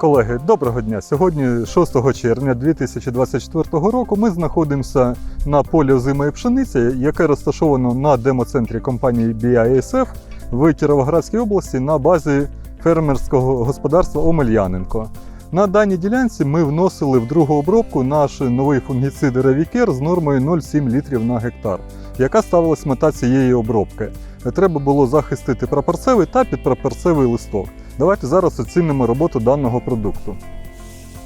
Колеги, доброго дня! Сьогодні, 6 червня 2024 року, ми знаходимося на полі озимої пшениці, яке розташовано на демоцентрі компанії BISF в Кіровоградській області на базі фермерського господарства Омельяненко. На даній ділянці ми вносили в другу обробку наш новий фунгіцид Revicare з нормою 0,7 літрів на гектар. Яка ставилась мета цієї обробки? Треба було захистити прапорцевий та підпрапорцевий листок. Давайте зараз оцінимо роботу даного продукту.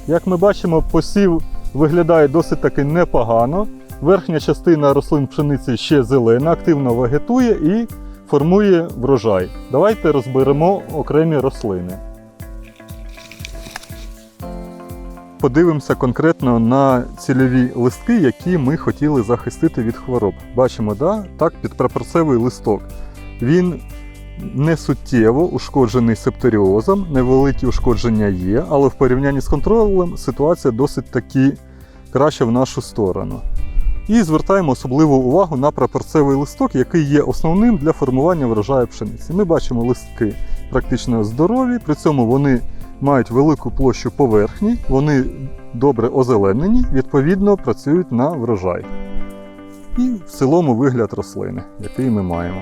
Як ми бачимо, посів виглядає досить таки непогано. Верхня частина рослин пшениці ще зелена, активно вегетує і формує врожай. Давайте розберемо окремі рослини. Подивимося конкретно на цільові листки, які ми хотіли захистити від хвороб. Бачимо, да? так, підпрапорцевий листок. Він не суттєво ушкоджений септоріозом, невеликі ушкодження є, але в порівнянні з контролем ситуація досить таки краща в нашу сторону. І звертаємо особливу увагу на прапорцевий листок, який є основним для формування врожаю пшениці. Ми бачимо листки практично здорові, при цьому вони мають велику площу поверхні, вони добре озеленені, відповідно працюють на врожай. І в цілому вигляд рослини, який ми маємо.